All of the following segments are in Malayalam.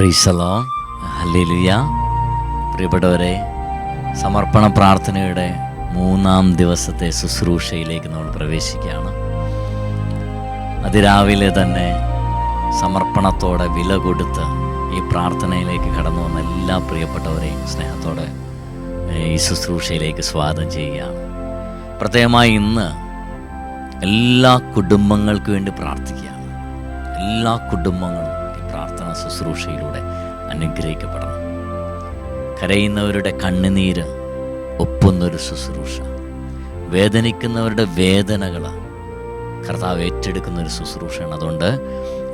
പ്രൈസലോ ഹലിലിയ പ്രിയപ്പെട്ടവരെ സമർപ്പണ പ്രാർത്ഥനയുടെ മൂന്നാം ദിവസത്തെ ശുശ്രൂഷയിലേക്ക് നമ്മൾ പ്രവേശിക്കുകയാണ്. അതിരാവിലെ തന്നെ സമർപ്പണത്തോടെ വില കൊടുത്ത് ഈ പ്രാർത്ഥനയിലേക്ക് കടന്നു വന്ന എല്ലാ പ്രിയപ്പെട്ടവരെയും സ്നേഹത്തോടെ ഈ ശുശ്രൂഷയിലേക്ക് സ്വാഗതം ചെയ്യുകയാണ്. പ്രത്യേകമായി ഇന്ന് എല്ലാ കുടുംബങ്ങൾക്ക് വേണ്ടി പ്രാർത്ഥിക്കുകയാണ്. എല്ലാ കുടുംബങ്ങളും ശുശ്രൂഷയിലൂടെ അനുഗ്രഹിക്കപ്പെടണം. കരയുന്നവരുടെ കണ്ണുനീര് ഒപ്പുന്നൊരു ശുശ്രൂഷ. വേദനിക്കുന്നവരുടെ വേദനകൾ കർത്താവ് ഏറ്റെടുക്കുന്ന ഒരു ശുശ്രൂഷയാണ്. അതുകൊണ്ട്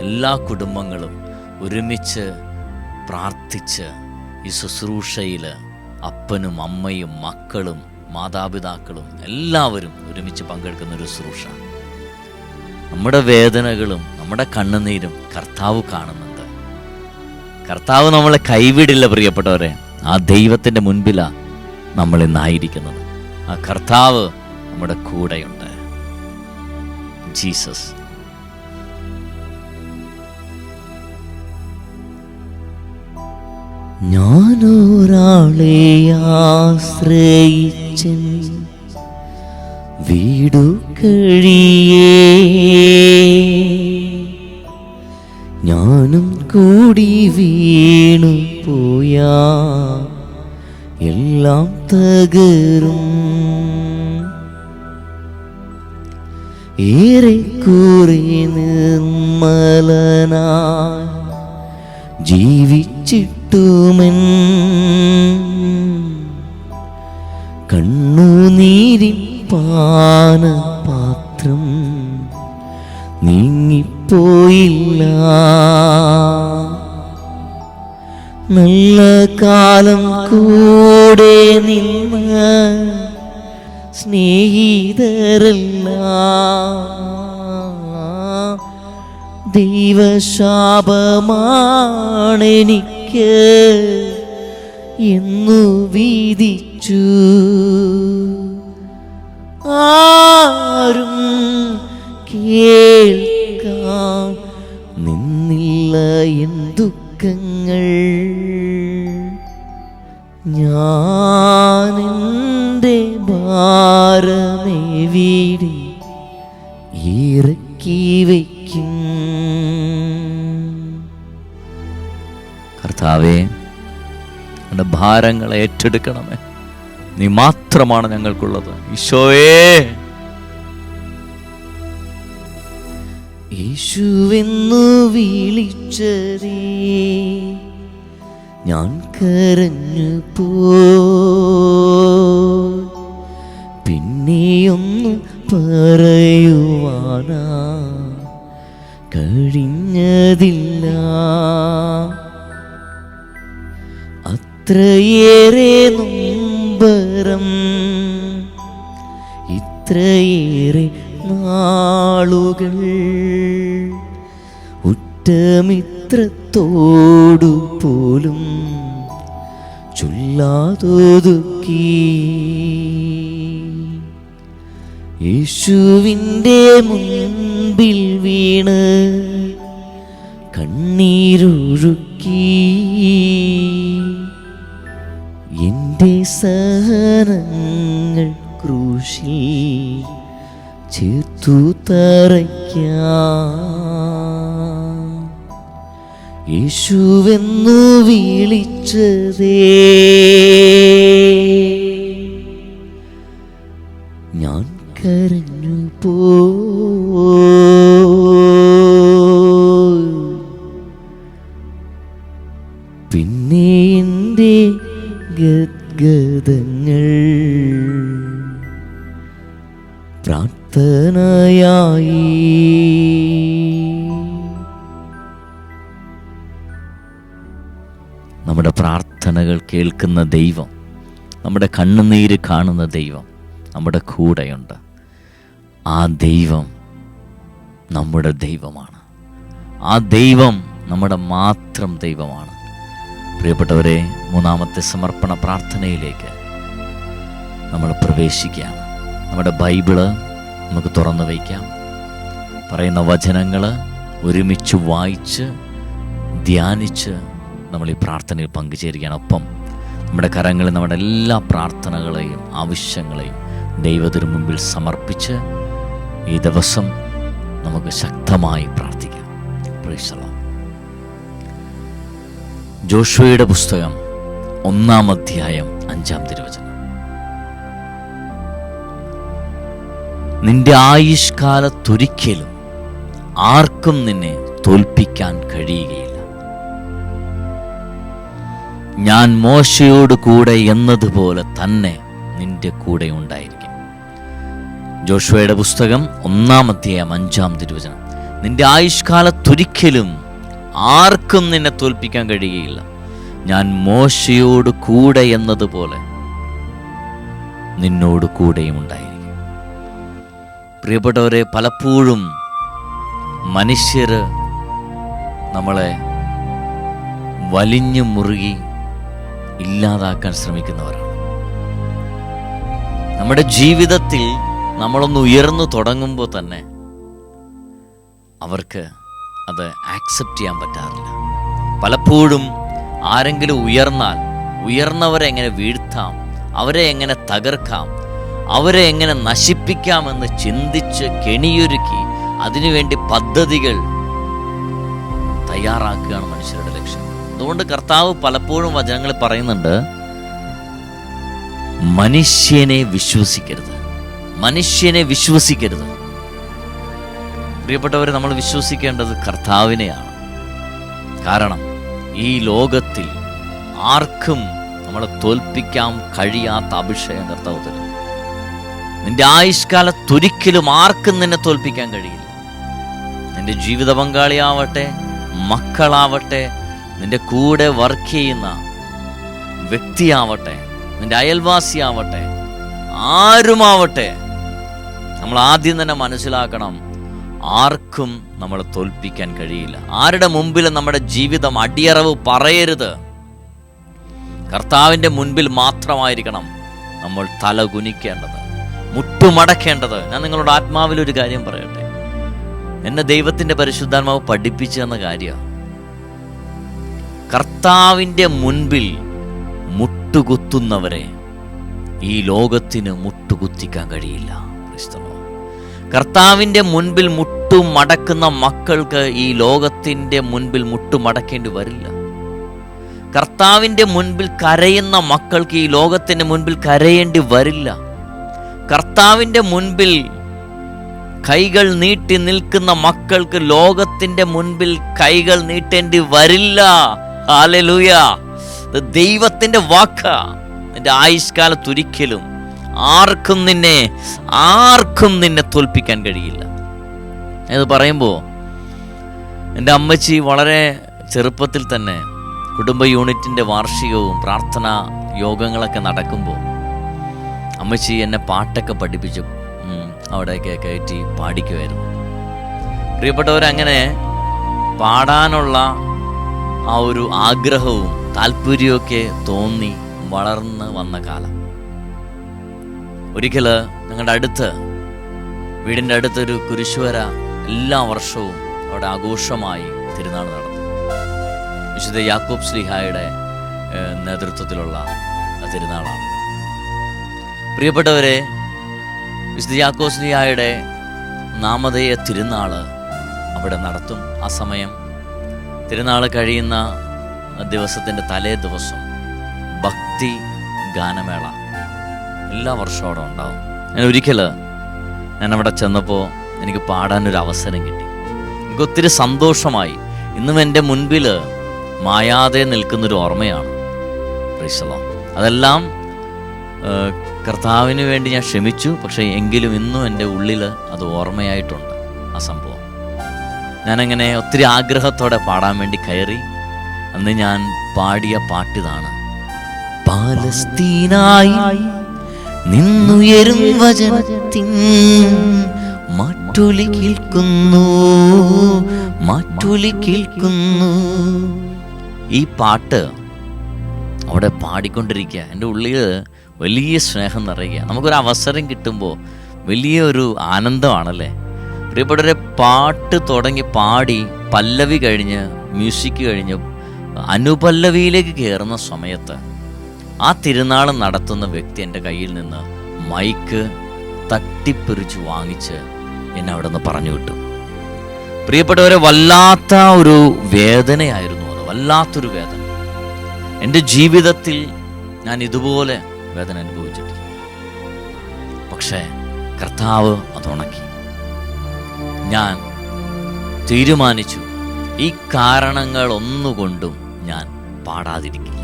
എല്ലാ കുടുംബങ്ങളും ഒരുമിച്ച് പ്രാർത്ഥിച്ച് ഈ ശുശ്രൂഷയിൽ അപ്പനും അമ്മയും മക്കളും മാതാപിതാക്കളും എല്ലാവരും ഒരുമിച്ച് പങ്കെടുക്കുന്ന ഒരു ശുശ്രൂഷ. നമ്മുടെ വേദനകളും നമ്മുടെ കണ്ണുനീരും കർത്താവ് കാണുന്നുണ്ട് കർത്താവ് നമ്മളെ കൈവിടില്ല പ്രിയപ്പെട്ടവരെ. ആ ദൈവത്തിന്റെ മുൻപിലാണ് നമ്മൾ ഇന്നായിരിക്കുന്നത്. ആ കർത്താവ് നമ്മുടെ കൂടെയുണ്ട്. ജീസസ്. ഞാനൊരാളെ ആശ്രയിച്ചൻ വീടു കഴിയേ. ഞാനും കൂടി വീണു പോയാ. എല്ലാം തകരും. ഏറെ കൂറി നിർമ്മലനായി ജീവിച്ചിട്ടുമെൻ. കണ്ണുനീരിൻ പാനപാത്രം നീങ്ങിപ്പോയില്ല. നല്ല കാലം കൂടെ നിന്ന് സ്നേഹിതരല്ല ദൈവശാപമാണെനിക്ക് എന്നു വീതിച്ചു. ആരും കേൾക്കാൻ നിന്നില്ല എൻ എന്റെ ഭാരമേ വീടി ഇറക്കി വയ്ക്കും. കർത്താവേ എന്റെ ഭാരങ്ങളെ ഏറ്റെടുക്കണമേ. നീ മാത്രമാണ് ഞങ്ങൾക്കുള്ളത്. ഈശോയേ. യേശുവെന്നു വിളിച്ചതേ. ഞാൻ കരഞ്ഞു പോ. പിന്നെയൊന്നു പറയുവാനാ. കഴിഞ്ഞതില്ല. അത്രയേറെ നൊമ്പരം ഇത്രയേറെ നാളുകൾ ഉറ്റമിത്രത്തോടു പോലും ചൊല്ലാതൊതുക്കി. യേശുവിന്റെ മുൻപിൽ വീണ് കണ്ണീരൊഴുക്കി. എന്റെ സഹനങ്ങൾ ക്രൂശിൽ ചേർത്തു തറയ്ക്കാം യേശുവെന്നു വിളിച്ചതേ. ഞാൻ കരഞ്ഞു നമ്മുടെ പ്രാർത്ഥനകൾ കേൾക്കുന്ന ദൈവം നമ്മുടെ കണ്ണുനീര് കാണുന്ന ദൈവം നമ്മുടെ കൂടെയുണ്ട്. ആ ദൈവം നമ്മുടെ ദൈവമാണ്. ആ ദൈവം നമ്മുടെ മാത്രം ദൈവമാണ്. പ്രിയപ്പെട്ടവരെ മൂന്നാമത്തെ സമർപ്പണ പ്രാർത്ഥനയിലേക്ക് നമ്മൾ പ്രവേശിക്കുകയാണ്. നമ്മുടെ ബൈബിൾ നമുക്ക് തുറന്നു വയ്ക്കാം. പറയുന്ന വചനങ്ങൾ ഒരുമിച്ച് വായിച്ച് ധ്യാനിച്ച് നമ്മൾ ഈ പ്രാർത്ഥനയിൽ പങ്കുചേരുകയാണ്. ഒപ്പം നമ്മുടെ കരങ്ങളിൽ നമ്മുടെ എല്ലാ പ്രാർത്ഥനകളെയും ആവശ്യങ്ങളെയും ദൈവത്തിന് മുമ്പിൽ സമർപ്പിച്ച് ഈ ദിവസം നമുക്ക് ശക്തമായി പ്രാർത്ഥിക്കാം. പ്രൈസലോ ജോഷുവയുടെ പുസ്തകം ഒന്നാം അധ്യായം അഞ്ചാം തിരുവചനം. നിന്റെ ആയുഷ്കാലത്തൊരിക്കലും ആർക്കും നിന്നെ തോൽപ്പിക്കാൻ കഴിയുകയില്ല. ഞാൻ മോശയോട് കൂടെ എന്നതുപോലെ തന്നെ നിന്റെ കൂടെ ഉണ്ടായിരിക്കും. ജോഷുവയുടെ പുസ്തകം ഒന്നാം അഞ്ചാം തിരുവചനം. നിന്റെ ആയുഷ്കാലത്തൊരിക്കലും ആർക്കും നിന്നെ തോൽപ്പിക്കാൻ കഴിയുകയില്ല. ഞാൻ മോശയോട് കൂടെ എന്നതുപോലെ നിന്നോട് കൂടെയും ഉണ്ടായിരിക്കും. പ്രിയപ്പെട്ടവരെ പലപ്പോഴും മനുഷ്യർ നമ്മളെ വലിഞ്ഞു മുറുകി ഇല്ലാതാക്കാൻ ശ്രമിക്കുന്നവരാണ്. നമ്മുടെ ജീവിതത്തിൽ നമ്മളൊന്ന് ഉയർന്നു തുടങ്ങുമ്പോൾ തന്നെ അവർക്ക് അത് ആക്സെപ്റ്റ് ചെയ്യാൻ പറ്റാറില്ല. പലപ്പോഴും ആരെങ്കിലും ഉയർന്നാൽ ഉയർന്നവരെ എങ്ങനെ വീഴ്ത്താം അവരെ എങ്ങനെ തകർക്കാം അവരെ എങ്ങനെ നശിപ്പിക്കാമെന്ന് ചിന്തിച്ച് കെണിയൊരുക്കി അതിനുവേണ്ടി പദ്ധതികൾ തയ്യാറാക്കുകയാണ് മനുഷ്യരുടെ അതുകൊണ്ട് കർത്താവ് പലപ്പോഴും വചനങ്ങൾ പറയുന്നുണ്ട് മനുഷ്യനെ വിശ്വസിക്കരുത്. മനുഷ്യനെ വിശ്വസിക്കരുത്. പ്രിയപ്പെട്ടവരെ നമ്മൾ വിശ്വസിക്കേണ്ടത് കർത്താവിനെയാണ്. കാരണം ഈ ലോകത്തിൽ ആർക്കും നമ്മളെ തോൽപ്പിക്കാൻ കഴിയാത്ത അഭിഷേകം കർത്താവ് തരും. നിന്റെ ആയുഷ്കാലത്തൊരിക്കലും ആർക്കും നിന്നെ തോൽപ്പിക്കാൻ കഴിയില്ല. നിന്റെ ജീവിത പങ്കാളിയാവട്ടെ മക്കളാവട്ടെ നിന്റെ കൂടെ വർക്ക് ചെയ്യുന്ന വ്യക്തിയാവട്ടെ നിന്റെ അയൽവാസിയാവട്ടെ ആരുമാവട്ടെ നമ്മൾ ആദ്യം തന്നെ മനസ്സിലാക്കണം ആർക്കും നമ്മളെ തോൽപ്പിക്കാൻ കഴിയില്ല. ആരുടെ മുമ്പിൽ നമ്മുടെ ജീവിതം അടിയറവ് പറയരുത്. കർത്താവിന്റെ മുൻപിൽ മാത്രമായിരിക്കണം നമ്മൾ തല കുനിക്കേണ്ടത് മുട്ടുമടക്കേണ്ടത്. ഞാൻ നിങ്ങളുടെ ആത്മാവിലൊരു കാര്യം പറയട്ടെ. എന്നെ ദൈവത്തിന്റെ പരിശുദ്ധാത്മാവ് പഠിപ്പിച്ചു കാര്യമാണ്. കർത്താവിന്റെ മുൻപിൽ മുട്ടുകുത്തുന്നവരെ ഈ ലോകത്തിന് മുട്ടുകുത്തിക്കാൻ കഴിയില്ല. കർത്താവിന്റെ മുൻപിൽ മുട്ടുമടക്കുന്ന മക്കൾക്ക് ഈ ലോകത്തിന്റെ മുൻപിൽ മുട്ടുമടക്കേണ്ടി വരില്ല. കർത്താവിന്റെ മുൻപിൽ കരയുന്ന മക്കൾക്ക് ഈ ലോകത്തിന്റെ മുൻപിൽ കരയേണ്ടി വരില്ല. കർത്താവിന്റെ മുൻപിൽ കൈകൾ നീട്ടി നിൽക്കുന്ന മക്കൾക്ക് ലോകത്തിന്റെ മുൻപിൽ കൈകൾ നീട്ടേണ്ടി വരില്ല. ഇത് ദൈവത്തിന്റെ വാക്ക. നിന്റെ ആയുഷ്കാലത്തൊരിക്കലും ആർക്കും നിന്നെ ആർക്കും നിന്നെ തോൽപ്പിക്കാൻ കഴിയില്ല. അത് പറയുമ്പോൾ എന്റെ അമ്മച്ചി വളരെ ചെറുപ്പത്തിൽ തന്നെ കുടുംബ യൂണിറ്റിന്റെ വാർഷികവും പ്രാർത്ഥന യോഗങ്ങളൊക്കെ നടക്കുമ്പോൾ അമ്മച്ചി എന്നെ പാട്ടൊക്കെ പഠിപ്പിച്ചു. അവിടെ അവിടെയൊക്കെ കയറ്റി പാടിക്കുമായിരുന്നു. പ്രിയപ്പെട്ടവരങ്ങനെ പാടാനുള്ള ആ ഒരു ആഗ്രഹവും താല്പര്യമൊക്കെ തോന്നി വളർന്ന് വന്ന കാലം. ഒരിക്കൽ ഞങ്ങളുടെ അടുത്ത് വീടിന്റെ അടുത്തൊരു കുരിശുവര എല്ലാ വർഷവും അവിടെ ആഘോഷമായി തിരുനാൾ നടത്തും വിശുദ്ധ യാക്കോബ് ശ്രീഹായുടെ നേതൃത്വത്തിലുള്ള തിരുനാളാണ്. പ്രിയപ്പെട്ടവരെ വിശുദ്ധ യാക്കോബ് ശ്രീഹായുടെ നാമധേയ തിരുനാൾ അവിടെ നടത്തും. ആ സമയം തിരുനാൾ കഴിയുന്ന ദിവസത്തിന്റെ തലേ ദിവസം ഭക്തി ഗാനമേള എല്ലാ വർഷവും അവിടെ ഉണ്ടാവും. ഞാൻ ഒരിക്കൽ ഞാൻ അവിടെ ചെന്നപ്പോൾ എനിക്ക് പാടാനൊരു അവസരം കിട്ടി. എനിക്ക് ഒത്തിരി സന്തോഷമായി. ഇന്നും എന്റെ മുൻപിൽ മായാതെ നിൽക്കുന്നൊരു ഓർമ്മയാണ്. പ്രീശലോ അതെല്ലാം കർത്താവിന് വേണ്ടി ഞാൻ ക്ഷമിച്ചു. പക്ഷേ എങ്കിലും ഇന്നും എന്റെ ഉള്ളിൽ അത് ഓർമ്മയായിട്ടുണ്ട് ആ സംഭവം. ഞാനങ്ങനെ ഒത്തിരി ആഗ്രഹത്തോടെ പാടാൻ വേണ്ടി കയറി. അന്ന് ഞാൻ പാടിയ പാട്ടിതാണ്. നിന്നുയരും വചനത്തിൻ മാറ്റൊലി കേൾക്കുന്നു മാറ്റൊലി കേൾക്കുന്നു. ഈ പാട്ട് അവിടെ പാടിക്കൊണ്ടിരിക്കുക. എന്റെ ഉള്ളിൽ വലിയ സ്നേഹം നിറയുക. നമുക്കൊരു അവസരം കിട്ടുമ്പോൾ വലിയൊരു ആനന്ദമാണല്ലേ? പ്രിയപ്പെട്ടവരെ പാട്ട് തുടങ്ങി പാടി പല്ലവി കഴിഞ്ഞ് മ്യൂസിക് കഴിഞ്ഞ് അനുപല്ലവിയിലേക്ക് കയറുന്ന സമയത്ത് ആ തിരുനാൾ നടത്തുന്ന വ്യക്തി എന്റെ കയ്യിൽ നിന്ന് മൈക്ക് തട്ടിപ്പിറിച്ച് വാങ്ങിച്ച് എന്നെ അവിടെ നിന്ന് പറഞ്ഞു വിട്ടു. പ്രിയപ്പെട്ടവരെ വല്ലാത്ത ഒരു വേദനയായിരുന്നു അത്. വല്ലാത്തൊരു വേദന. എന്റെ ജീവിതത്തിൽ ഞാൻ ഇതുപോലെ വേദന അനുഭവിച്ചിട്ടില്ല. പക്ഷേ കർത്താവ് അത് ഉണക്കി. ഞാൻ തീരുമാനിച്ചു. ഈ കാരണങ്ങൾ ഒന്നുകൊണ്ടും ഞാൻ പാടാതിരിക്കില്ല.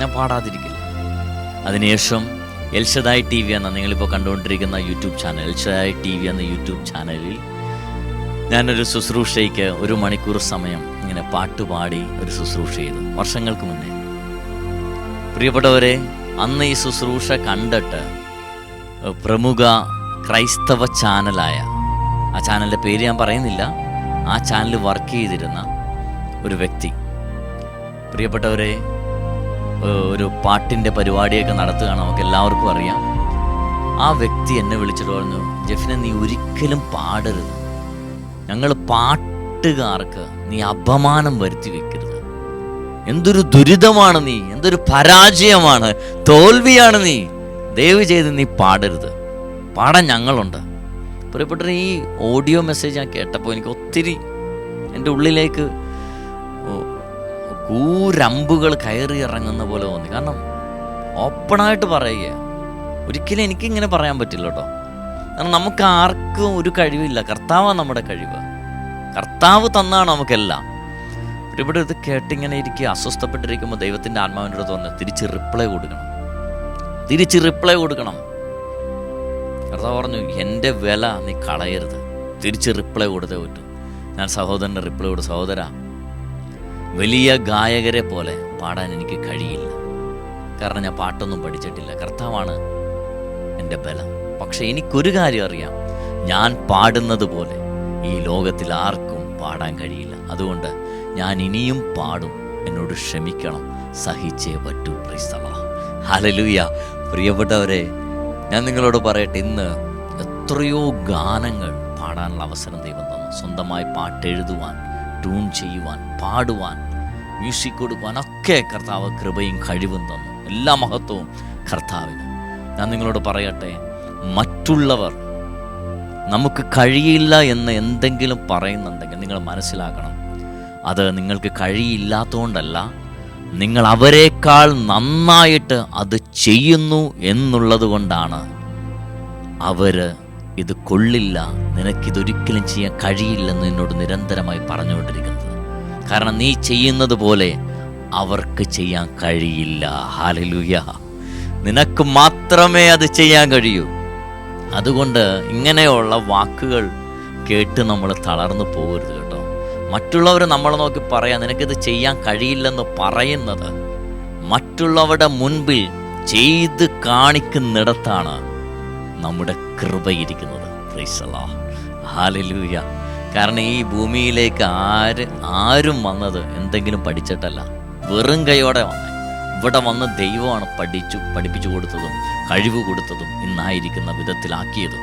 ഞാൻ പാടാതിരിക്കില്ല. അതിനുശേഷം എൽഷദായ് ടി വി എന്ന നിങ്ങളിപ്പോൾ കണ്ടുകൊണ്ടിരിക്കുന്ന YouTube channel Elshaddai T V എന്ന യൂട്യൂബ് ചാനലിൽ ഞാനൊരു ശുശ്രൂഷയ്ക്ക് ഒരു മണിക്കൂർ സമയം ഇങ്ങനെ പാട്ടുപാടി ഒരു ശുശ്രൂഷ ചെയ്തു വർഷങ്ങൾക്ക് മുന്നേ. പ്രിയപ്പെട്ടവരെ അന്ന് ഈ ശുശ്രൂഷ കണ്ടിട്ട് പ്രമുഖ ക്രൈസ്തവ ചാനലായ ആ ചാനലിന്റെ പേര് ഞാൻ പറയുന്നില്ല. ആ ചാനൽ വർക്ക് ചെയ്തിരുന്ന ഒരു വ്യക്തി. പ്രിയപ്പെട്ടവരെ ഒരു പാട്ടിന്റെ പരിപാടിയൊക്കെ നടത്തുകയാണ് നമുക്ക് എല്ലാവർക്കും അറിയാം. ആ വ്യക്തി എന്നെ വിളിച്ചിട്ട് പറഞ്ഞു ജെഫിനെ നീ ഒരിക്കലും പാടരുത്. ഞങ്ങൾ പാട്ടുകാർക്ക് നീ അപമാനം വരുത്തി വെക്കരുത്. എന്തൊരു ദുരിതമാണ് നീ എന്തൊരു പരാജയമാണ് തോൽവിയാണ് നീ. ദയവ് ചെയ്ത് നീ പാടരുത്. പാടാൻ ഞങ്ങളുണ്ട്. പ്രിയപ്പെട്ട ഈ ഓഡിയോ മെസ്സേജ് ഞാൻ കേട്ടപ്പോൾ എനിക്ക് ഒത്തിരി എന്റെ ഉള്ളിലേക്ക് കൂരമ്പുകൾ കയറി ഇറങ്ങുന്ന പോലെ തോന്നി. കാരണം ഓപ്പണായിട്ട് പറയുക ഒരിക്കലും എനിക്കിങ്ങനെ പറയാൻ പറ്റില്ല കേട്ടോ. കാരണം നമുക്ക് ആർക്കും ഒരു കഴിവില്ല. കർത്താവാണ് നമ്മുടെ കഴിവ്. കർത്താവ് തന്നാണ് നമുക്കെല്ലാം. ഇവിടെ ഇത് കേട്ടിങ്ങനെ ഇരിക്കുക അസ്വസ്ഥപ്പെട്ടിരിക്കുമ്പോൾ ദൈവത്തിന്റെ ആത്മാവിന്റെ തോന്നുന്നു തിരിച്ച് റിപ്ലൈ കൊടുക്കണം. തിരിച്ച് റിപ്ലൈ കൊടുക്കണം. കർത്താവ് പറഞ്ഞു എന്റെ വില നീ കളയരുത്. തിരിച്ച് റിപ്ലൈ കൊടുത്തേ പറ്റൂ. ഞാൻ സഹോദരന്റെ റിപ്ലൈ കൊടുത്തു സഹോദര വലിയ ഗായകരെ പോലെ പാടാൻ എനിക്ക് കഴിയില്ല. കാരണം ഞാൻ പാട്ടൊന്നും പഠിച്ചിട്ടില്ല. കർത്താവാണ് എന്റെ ബലം. പക്ഷേ എനിക്കൊരു കാര്യം അറിയാം. ഞാൻ പാടുന്നത് പോലെ ഈ ലോകത്തിൽ ആർക്കും പാടാൻ കഴിയില്ല. അതുകൊണ്ട് ഞാൻ ഇനിയും പാടും. എന്നോട് ക്ഷമിക്കണം. സഹിച്ചേ പറ്റൂ. പ്രിസ്തള ഹലലൂയ പ്രിയപ്പെട്ടവരെ ഞാൻ നിങ്ങളോട് പറയട്ടെ ഇന്ന് എത്രയോ ഗാനങ്ങൾ പാടാനുള്ള അവസരം ദൈവം തന്നു. സ്വന്തമായി പാട്ടെഴുതുവാൻ ട്യൂൺ ചെയ്യുവാൻ പാടുവാൻ മ്യൂസിക് കൊടുക്കുവാൻ ഒക്കെ കർത്താവ് കൃപയും കഴിവും തന്നു. എല്ലാ മഹത്വവും കർത്താവിന്. ഞാൻ നിങ്ങളോട് പറയട്ടെ മറ്റുള്ളവർ നമുക്ക് കഴിയില്ല എന്ന് എന്തെങ്കിലും പറയുന്നുണ്ടെങ്കിൽ നിങ്ങൾ മനസ്സിലാക്കണം. അത് നിങ്ങൾക്ക് കഴിയില്ലാത്തതുകൊണ്ടല്ല നിങ്ങൾ അവരെക്കാൾ നന്നായിട്ട് അത് ചെയ്യുന്നു എന്നുള്ളത് കൊണ്ടാണ് അവർ ഇത് കൊള്ളില്ല നിനക്കിതൊരിക്കലും ചെയ്യാൻ കഴിയില്ലെന്ന് എന്നോട് നിരന്തരമായി പറഞ്ഞുകൊണ്ടിരിക്കുന്നത്. കാരണം നീ ചെയ്യുന്നത് പോലെ അവർക്ക് ചെയ്യാൻ കഴിയില്ല. ഹാലലുയ നിനക്ക് മാത്രമേ അത് ചെയ്യാൻ കഴിയൂ. അതുകൊണ്ട് ഇങ്ങനെയുള്ള വാക്കുകൾ കേട്ട് നമ്മൾ തളർന്നു പോകരുത് മറ്റുള്ളവർ നമ്മളെ നോക്കി പറയാം നിനക്കിത് ചെയ്യാൻ കഴിയില്ലെന്ന് പറയുന്നത് മറ്റുള്ളവരുടെ മുൻപിൽ ചെയ്ത് കാണിക്കുന്നിടത്താണ് നമ്മുടെ കൃപയിരിക്കുന്നത്. ഹാലലൂയ കാരണം ഈ ഭൂമിയിലേക്ക് ആര് ആരും വന്നത് എന്തെങ്കിലും പഠിച്ചിട്ടല്ല. വെറും കൈയോടെ വന്നേ. ഇവിടെ വന്ന് ദൈവമാണ് പഠിച്ചു പഠിപ്പിച്ചു കൊടുത്തതും കഴിവ് കൊടുത്തതും ഇന്നായിരിക്കുന്ന വിധത്തിലാക്കിയതും.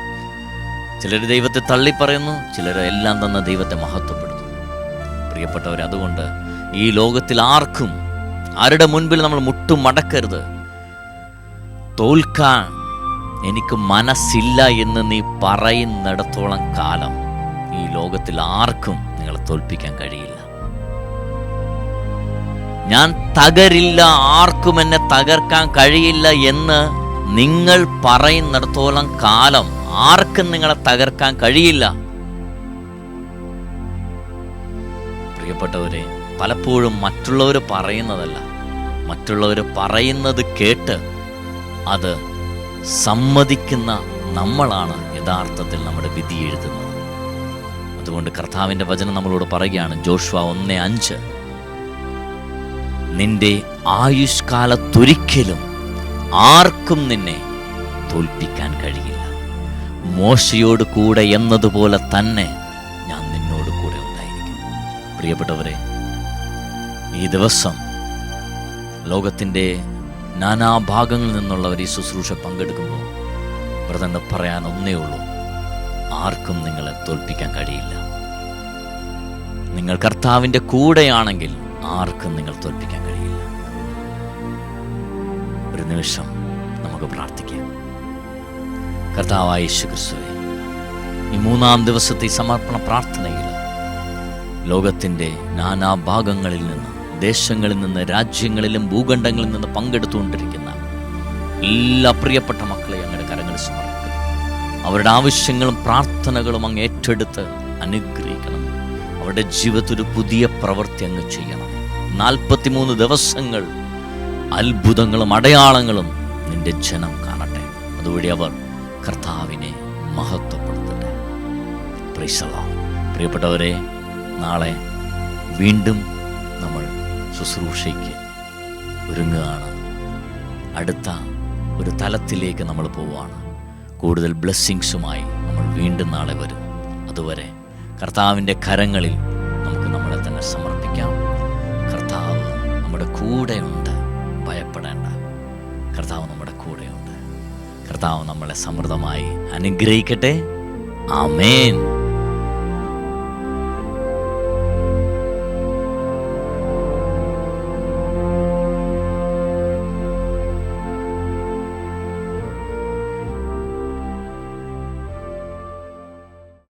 ചിലർ ദൈവത്തെ തള്ളിപ്പറയുന്നു ചിലർ എല്ലാം തന്ന ദൈവത്തെ മഹത്വപ്പെടുത്തുന്നു. പ്രിയപ്പെട്ടവർ അതുകൊണ്ട് ഈ ലോകത്തിൽ ആർക്കും ആരുടെ മുൻപിൽ നമ്മൾ മുട്ടും മടക്കരുത്. തോൽക്കാൻ എനിക്ക് മനസ്സില്ല എന്ന് നീ പറയുന്നിടത്തോളം കാലം ഈ ലോകത്തിൽ ആർക്കും നിങ്ങളെ തോൽപ്പിക്കാൻ കഴിയില്ല. ഞാൻ തകരില്ല ആർക്കും എന്നെ തകർക്കാൻ കഴിയില്ല എന്ന് നിങ്ങൾ പറയുന്നിടത്തോളം കാലം ആർക്കും നിങ്ങളെ തകർക്കാൻ കഴിയില്ല. പ്രിയപ്പെട്ടവരെ പലപ്പോഴും മറ്റുള്ളവർ പറയുന്നതല്ല. മറ്റുള്ളവർ പറയുന്നത് കേട്ട് അത് സമ്മതിക്കുന്ന നമ്മളാണ് യഥാർത്ഥത്തിൽ നമ്മുടെ വിധി എഴുതുന്നത്. അതുകൊണ്ട് കർത്താവിന്റെ വചനം നമ്മളോട് പറയുകയാണ് ജോഷ്വ ഒന്ന് അഞ്ച്. നിന്റെ ആയുഷ്കാലത്തൊരിക്കലും ആർക്കും നിന്നെ തോൽപ്പിക്കാൻ കഴിയില്ല. മോശയോട് കൂടെ എന്നതുപോലെ തന്നെ പ്രിയപ്പെട്ടവരെ ഈ ദിവസം ലോകത്തിന്റെ നാനാഭാഗങ്ങളിൽ നിന്നുള്ളവർ ഈ ശുശ്രൂഷ പങ്കെടുക്കുമ്പോൾ ബ്രദറിന് പറയാൻ ഒന്നേ ഉള്ളൂ ആർക്കും നിങ്ങളെ തോൽപ്പിക്കാൻ കഴിയില്ല. നിങ്ങൾ കർത്താവിന്റെ കൂടെയാണെങ്കിൽ ആർക്കും നിങ്ങൾ തോൽപ്പിക്കാൻ കഴിയില്ല. ഒരു നിമിഷം നമുക്ക് പ്രാർത്ഥിക്കാം. കർത്താവായ യേശു ക്രിസ്തുവെ ഈ മൂന്നാം ദിവസത്തെ സമർപ്പണ പ്രാർത്ഥനയിൽ ലോകത്തിന്റെ നാനാഭാഗങ്ങളിൽ നിന്ന് ദേശങ്ങളിൽ നിന്ന് രാജ്യങ്ങളിലും ഭൂഖണ്ഡങ്ങളിൽ നിന്ന് പങ്കെടുത്തുകൊണ്ടിരിക്കുന്ന എല്ലാ പ്രിയപ്പെട്ട മക്കളെ അങ്ങയുടെ കരങ്ങളിൽ സമർപ്പിക്കുന്നു. അവരുടെ ആവശ്യങ്ങളും പ്രാർത്ഥനകളും അങ്ങ് ഏറ്റെടുത്ത് അനുഗ്രഹിക്കണം. അവരുടെ ജീവിതത്തിൽ ഒരു പുതിയ പ്രവൃത്തി അങ്ങ് ചെയ്യണം. നാൽപ്പത്തിമൂന്ന് ദിവസങ്ങൾ അത്ഭുതങ്ങളും അടയാളങ്ങളും നിന്റെ ജനം കാണട്ടെ. അതുവഴി അവർ കർത്താവിനെ മഹത്വപ്പെടുത്തട്ടെ. പ്രിയപ്പെട്ടവരെ നാളെ വീണ്ടും നമ്മൾ ശുശ്രൂഷയ്ക്ക് ഒരുങ്ങുകയാണ്. അടുത്ത ഒരു തലത്തിലേക്ക് നമ്മൾ പോവുകയാണ്. കൂടുതൽ ബ്ലെസ്സിങ്സുമായി നമ്മൾ വീണ്ടും നാളെ വരും. അതുവരെ കർത്താവിന്റെ കരങ്ങളിൽ നമുക്ക് നമ്മളെ തന്നെ സമർപ്പിക്കാം. കർത്താവ് നമ്മുടെ കൂടെയുണ്ട് ഭയപ്പെടേണ്ട. കർത്താവ് നമ്മുടെ കൂടെയുണ്ട്. കർത്താവ് നമ്മളെ സമൃദ്ധമായി അനുഗ്രഹിക്കട്ടെ. ആമേൻ.